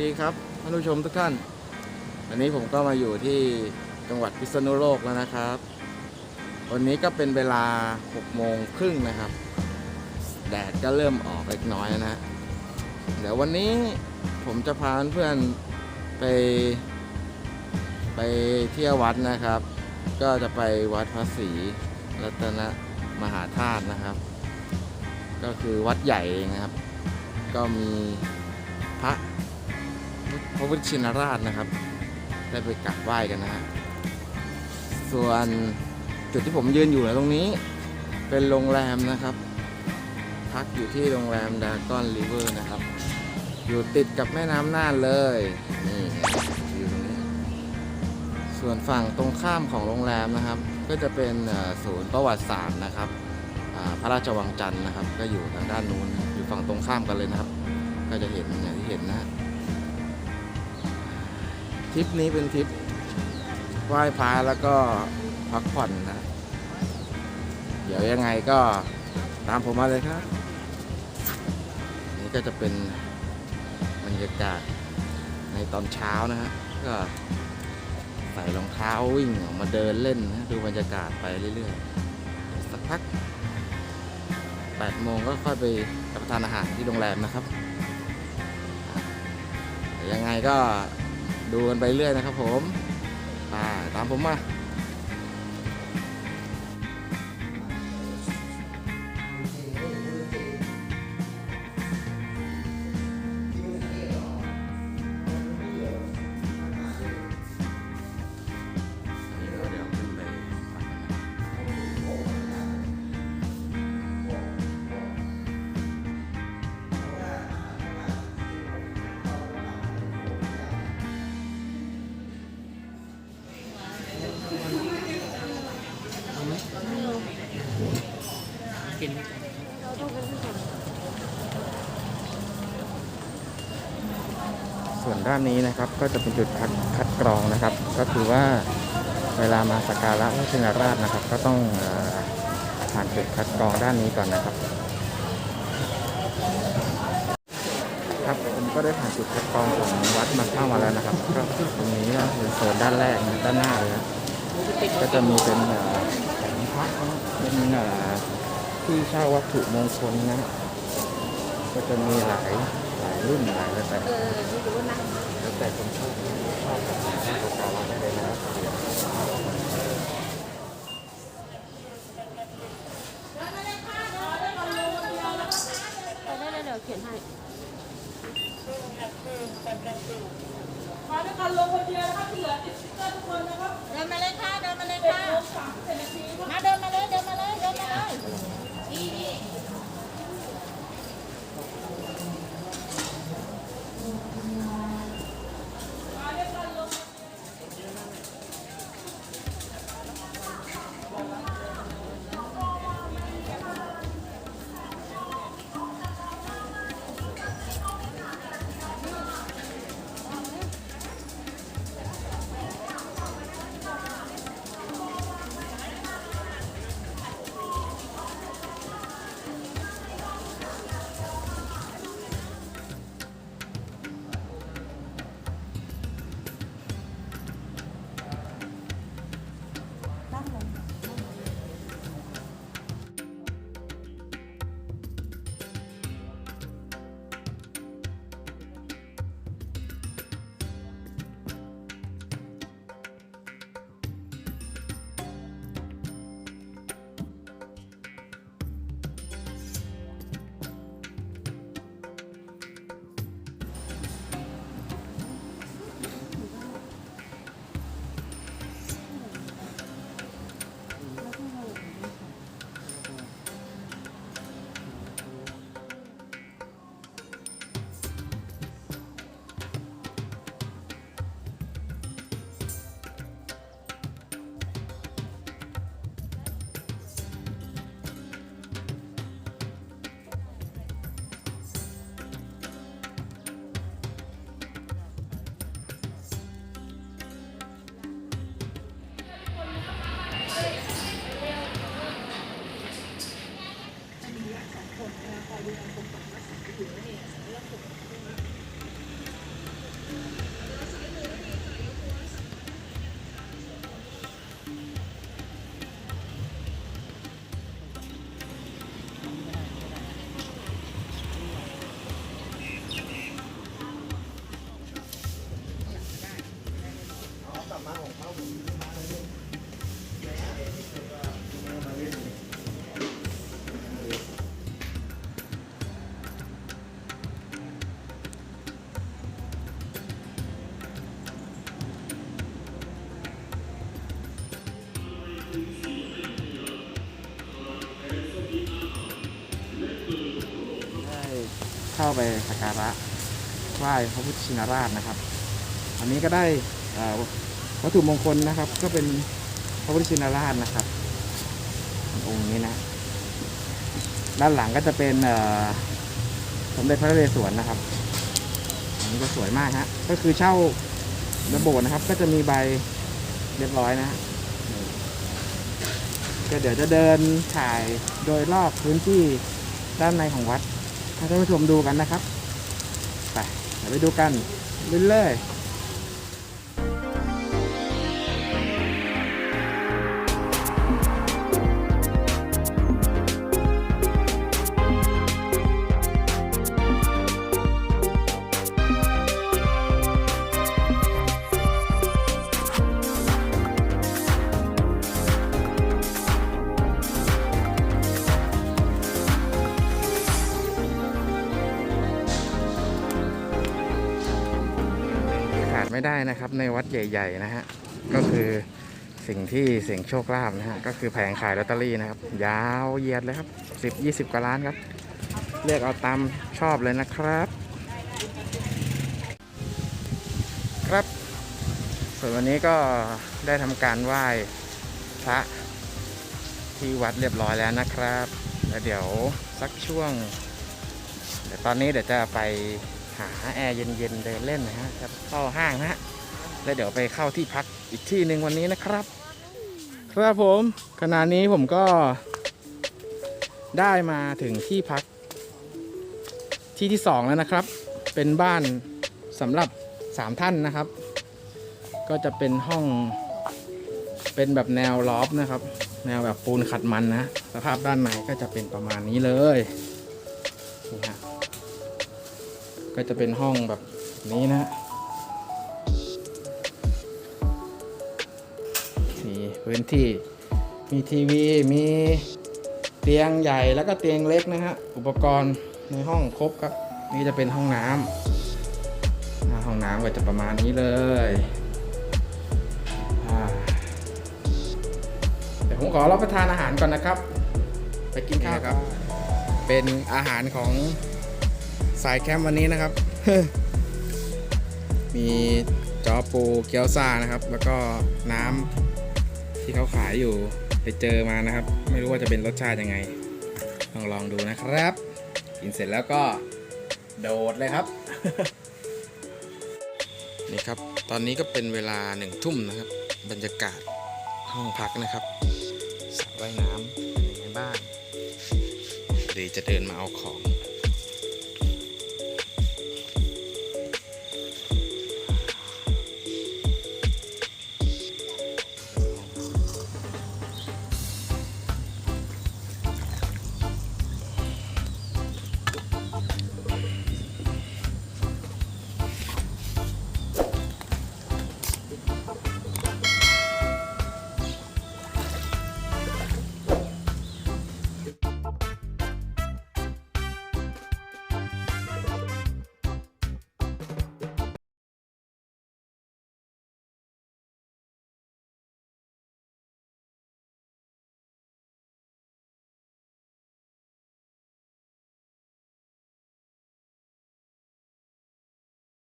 ดีครับท่านผู้ชมทุกท่าน วันนี้ผมก็มาอยู่ที่จังหวัดพิษณุโลกแล้วนะครับ วันนี้ก็เป็นเวลา6โมงครึ่งนะครับ แดดก็เริ่มออกเล็กน้อยนะ เดี๋ยววันนี้ผมจะพาเพื่อนไป ไปเที่ยววัดนะครับ ก็จะไปวัดพระศรีรัตนมหาธาตุนะครับ ก็คือวัดใหญ่เองนะครับ ก็มีพระ พระพุทธชินราชนะครับ ได้ไปกราบไหว้กันนะฮะส่วนจุดที่ผมยืนอยู่นะตรงนี้ เป็นโรงแรมนะครับ พักอยู่ที่โรงแรมดากอนริเวอร์นะครับ อยู่ติดกับแม่น้ำน่านเลยนี่อยู่ตรงนี้ ส่วนฝั่งตรงข้ามของโรงแรมนะครับ ก็จะเป็นศูนย์ประวัติศาสตร์นะครับพระราชวังจันทร์นะครับ ก็อยู่ทางด้านนู้นอยู่ฝั่งตรงข้ามกันเลยนะครับ ก็จะเห็นอย่างที่เห็นนะ ริปนี้เป็นทริปไหว้พระแล้วก็พักผ่อนนะ เดี๋ยวยังไงก็ตามผมมาเลยครับ นี่ก็จะเป็นบรรยากาศในตอนเช้านะฮะก็ใส่รองเท้าวิ่งออกมาเดินเล่นนะดูบรรยากาศไปเรื่อยๆ สักพัก8โมงก็ค่อยไปรับประทานอาหารที่โรงแรมนะครับ ยังไงก็ ดูกันไปเรื่อยนะครับผมตามผมมา ด้านนี้นะครับ ก็จะเป็นจุดคัดคัดกรองนะครับ ก็คือว่าเวลามาสักการะพระชินราชนะครับ ก็ต้องผ่านจุดคัดกรองด้านนี้ก่อนนะครับ ครับผมก็ได้ผ่านจุดคัดกรองของวัดมาเข้ามาแล้วนะครับ ก็ตรงนี้ก็เป็นโซนด้านแรกด้านหน้าเลยนะก็จะมีเป็นเอ่อแผงพระเป็นที่เช่าวัตถุมงคลนะก็จะมีหลาย หลายรุ่นหลายแบบเออไม่รู้นะแล้วแต่คนชอบชอบแบบไหนก็ตัวการได้เลยนะครับไปได้เลยเดี๋ยวเขียนให้มาด้วยกันลงคนเดียวนะครับที่เหลือติดสติ๊กเกอร์ทุกคนนะครับเดินมาเลยค่ะเดินมาเลยค่ะมามสิบนาทีครับมาเดินมาเลยเดินมาเลยเดินมาเลยนี่ เข้าไปสักการะไหว้พระพุทธชินราชนะครับ อันนี้ก็ได้วัตถุมงคลนะครับ ก็เป็นพระพุทธชินราชนะครับองค์นี้นะ ด้านหลังก็จะเป็นสมเด็จพระนเรศวรนะครับอันนี้ก็สวยมากฮะก็คือเช่าระโบสนะครับ ก็จะมีใบเรียบร้อยนะฮะนี่ก็เดี๋ยวจะเดินถ่ายโดยรอบพื้นที่ด้านในของวัด ให้ท่านผู้ชมดูกันนะครับ ไปเดี๋ยวไปดูกันเรื่อยๆ ไม่ได้นะครับในวัดใหญ่ ๆ นะฮะก็คือสิ่งที่เสียงโชคลาภนะฮะก็คือแผงขายลอตเตอรี่นะครับ ยาวเหยียดเลยครับ10 20กว่าล้านครับ เลือกเอาตามชอบเลยนะครับ ครับ ส่วนวันนี้ก็ได้ทำการไหว้พระที่วัดเรียบร้อยแล้วนะครับ แล้วเดี๋ยวสักช่วงเดี๋ยวตอนนี้เดี๋ยวจะไป หาแอร์เย็นๆเดินเล่นนะฮะจะเข้าห้างนะฮะแล้วเดี๋ยวไปเข้าที่พักอีกที่หนึ่งวันนี้นะครับ ครับผมขณะนี้ผมก็ได้มาถึงที่พัก ที่ที่สองแล้วนะครับ เป็นบ้านสำหรับสามท่านนะครับ ก็จะเป็นห้องเป็นแบบแนวลอฟนะครับ แนวแบบปูนขัดมันนะสภาพด้านในก็จะเป็นประมาณนี้เลยนี่ฮะ ก็จะเป็นห้องแบบนี้นะมีพื้นที่ มีทีวี มีเตียงใหญ่แล้วก็เตียงเล็กนะฮะ อุปกรณ์ในห้องครบครับ นี่จะเป็นห้องน้ำอ่าห้องน้ำก็จะประมาณนี้เลยอ่าเดี๋ยวผมขอรับประทานอาหารก่อนนะครับ ไปกินข้าวครับ เป็นอาหารของ สายแคมป์วันนี้นะครับ มีจอปูเกี๊ยวซ่านะครับ แล้วก็น้ำที่เขาขายอยู่ไปเจอมานะครับ ไม่รู้ว่าจะเป็นรสชาติยังไงลองลองดูนะครับ กินเสร็จแล้วก็โดดเลยครับ นี่ครับ ตอนนี้ก็เป็นเวลาหนึ่งทุ่มนะครับ บรรยากาศห้องพักนะครับสระว่ายน้ำในยังไงบ้านเดี๋ยวจะเดินมาเอาของ